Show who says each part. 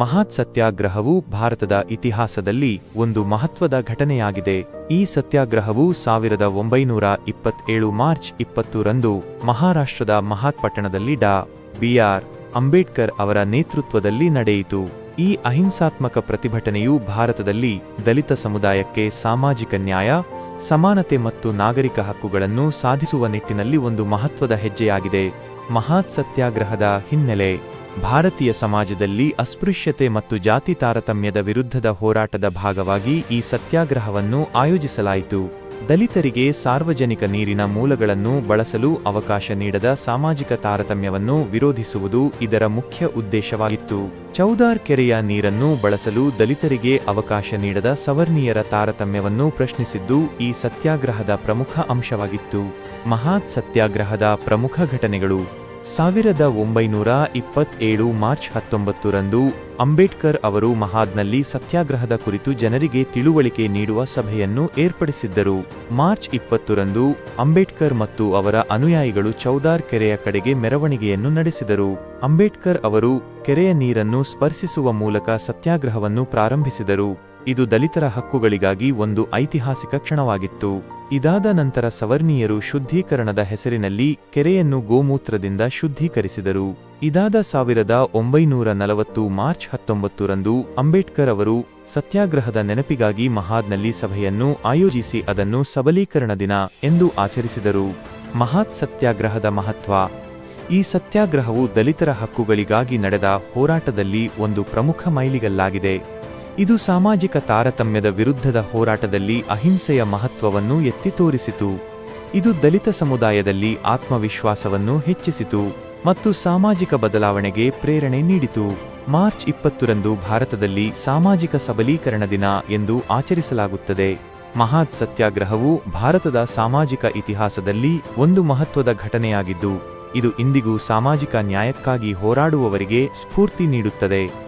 Speaker 1: ಮಹಾತ್ ಸತ್ಯಾಗ್ರಹವು ಭಾರತದ ಇತಿಹಾಸದಲ್ಲಿ ಒಂದು ಮಹತ್ವದ ಘಟನೆಯಾಗಿದೆ. ಈ ಸತ್ಯಾಗ್ರಹವು ಸಾವಿರದ ಒಂಬೈನೂರ ಇಪ್ಪತ್ತೇಳು ಮಾರ್ಚ್ ಇಪ್ಪತ್ತು ರಂದು ಮಹಾರಾಷ್ಟ್ರದ ಮಹಾತ್ಪಟ್ಟಣದಲ್ಲಿ ಡಾ. ಬಿಆರ್ ಅಂಬೇಡ್ಕರ್ ಅವರ ನೇತೃತ್ವದಲ್ಲಿ ನಡೆಯಿತು. ಈ ಅಹಿಂಸಾತ್ಮಕ ಪ್ರತಿಭಟನೆಯು ಭಾರತದಲ್ಲಿ ದಲಿತ ಸಮುದಾಯಕ್ಕೆ ಸಾಮಾಜಿಕ ನ್ಯಾಯ, ಸಮಾನತೆ ಮತ್ತು ನಾಗರಿಕ ಹಕ್ಕುಗಳನ್ನು ಸಾಧಿಸುವ ನಿಟ್ಟಿನಲ್ಲಿ ಒಂದು ಮಹತ್ವದ ಹೆಜ್ಜೆಯಾಗಿದೆ. ಮಹಾತ್ ಸತ್ಯಾಗ್ರಹದ ಹಿನ್ನೆಲೆ ಭಾರತೀಯ ಸಮಾಜದಲ್ಲಿ ಅಸ್ಪೃಶ್ಯತೆ ಮತ್ತು ಜಾತಿ ತಾರತಮ್ಯದ ವಿರುದ್ಧದ ಹೋರಾಟದ ಭಾಗವಾಗಿ ಈ ಸತ್ಯಾಗ್ರಹವನ್ನು ಆಯೋಜಿಸಲಾಯಿತು. ದಲಿತರಿಗೆ ಸಾರ್ವಜನಿಕ ನೀರಿನ ಮೂಲಗಳನ್ನು ಬಳಸಲು ಅವಕಾಶ ನೀಡದ ಸಾಮಾಜಿಕ ತಾರತಮ್ಯವನ್ನು ವಿರೋಧಿಸುವುದು ಇದರ ಮುಖ್ಯ ಉದ್ದೇಶವಾಗಿತ್ತು. ಚೌದಾರ್ ಕೆರೆಯ ನೀರನ್ನು ಬಳಸಲು ದಲಿತರಿಗೆ ಅವಕಾಶ ನೀಡದ ಸವರ್ಣೀಯರ ತಾರತಮ್ಯವನ್ನು ಪ್ರಶ್ನಿಸಿದ್ದು ಈ ಸತ್ಯಾಗ್ರಹದ ಪ್ರಮುಖ ಅಂಶವಾಗಿತ್ತು. ಮಹಾತ್ ಸತ್ಯಾಗ್ರಹದ ಪ್ರಮುಖ ಘಟನೆಗಳು. ಸಾವಿರದ ಒಂಬೈನೂರ ಇಪ್ಪತ್ತೇಳು ಮಾರ್ಚ್ ಹತ್ತೊಂಬತ್ತು ರಂದು ಅಂಬೇಡ್ಕರ್ ಅವರು ಮಹಾದ್ನಲ್ಲಿ ಸತ್ಯಾಗ್ರಹದ ಕುರಿತು ಜನರಿಗೆ ತಿಳುವಳಿಕೆ ನೀಡುವ ಸಭೆಯನ್ನು ಏರ್ಪಡಿಸಿದ್ದರು. ಮಾರ್ಚ್ ಇಪ್ಪತ್ತರಂದು ಅಂಬೇಡ್ಕರ್ ಮತ್ತು ಅವರ ಅನುಯಾಯಿಗಳು ಚೌದಾರ್ ಕೆರೆಯ ಕಡೆಗೆ ಮೆರವಣಿಗೆಯನ್ನು ನಡೆಸಿದರು. ಅಂಬೇಡ್ಕರ್ ಅವರು ಕೆರೆಯ ನೀರನ್ನು ಸ್ಪರ್ಶಿಸುವ ಮೂಲಕ ಸತ್ಯಾಗ್ರಹವನ್ನು ಪ್ರಾರಂಭಿಸಿದರು. ಇದು ದಲಿತರ ಹಕ್ಕುಗಳಿಗಾಗಿ ಒಂದು ಐತಿಹಾಸಿಕ ಕ್ಷಣವಾಗಿತ್ತು. ಇದಾದ ನಂತರ ಸವರ್ಣೀಯರು ಶುದ್ಧೀಕರಣದ ಹೆಸರಿನಲ್ಲಿ ಕೆರೆಯನ್ನು ಗೋಮೂತ್ರದಿಂದ ಶುದ್ಧೀಕರಿಸಿದರು. ಇದಾದ ಸಾವಿರದ ಒಂಬೈನೂರ ನಲವತ್ತು ಮಾರ್ಚ್ ಹತ್ತೊಂಬತ್ತರಂದು ಅಂಬೇಡ್ಕರ್ ಅವರು ಸತ್ಯಾಗ್ರಹದ ನೆನಪಿಗಾಗಿ ಮಹಾದ್ನಲ್ಲಿ ಸಭೆಯನ್ನು ಆಯೋಜಿಸಿ ಅದನ್ನು ಸಬಲೀಕರಣ ದಿನ ಎಂದು ಆಚರಿಸಿದರು. ಮಹಾತ್ ಸತ್ಯಾಗ್ರಹದ ಮಹತ್ವ. ಈ ಸತ್ಯಾಗ್ರಹವು ದಲಿತರ ಹಕ್ಕುಗಳಿಗಾಗಿ ನಡೆದ ಹೋರಾಟದಲ್ಲಿ ಒಂದು ಪ್ರಮುಖ ಮೈಲಿಗಲ್ಲಾಗಿದೆ. ಇದು ಸಾಮಾಜಿಕ ತಾರತಮ್ಯದ ವಿರುದ್ಧದ ಹೋರಾಟದಲ್ಲಿ ಅಹಿಂಸೆಯ ಮಹತ್ವವನ್ನು ಎತ್ತಿ ತೋರಿಸಿತು. ಇದು ದಲಿತ ಸಮುದಾಯದಲ್ಲಿ ಆತ್ಮವಿಶ್ವಾಸವನ್ನು ಹೆಚ್ಚಿಸಿತು ಮತ್ತು ಸಾಮಾಜಿಕ ಬದಲಾವಣೆಗೆ ಪ್ರೇರಣೆ ನೀಡಿತು. ಮಾರ್ಚ್ ಇಪ್ಪತ್ತರಂದು ಭಾರತದಲ್ಲಿ ಸಾಮಾಜಿಕ ಸಬಲೀಕರಣ ದಿನ ಎಂದು ಆಚರಿಸಲಾಗುತ್ತದೆ. ಮಹಾತ್ ಸತ್ಯಾಗ್ರಹವು ಭಾರತದ ಸಾಮಾಜಿಕ ಇತಿಹಾಸದಲ್ಲಿ ಒಂದು ಮಹತ್ವದ ಘಟನೆಯಾಗಿದ್ದು, ಇದು ಇಂದಿಗೂ ಸಾಮಾಜಿಕ ನ್ಯಾಯಕ್ಕಾಗಿ ಹೋರಾಡುವವರಿಗೆ ಸ್ಫೂರ್ತಿ ನೀಡುತ್ತದೆ.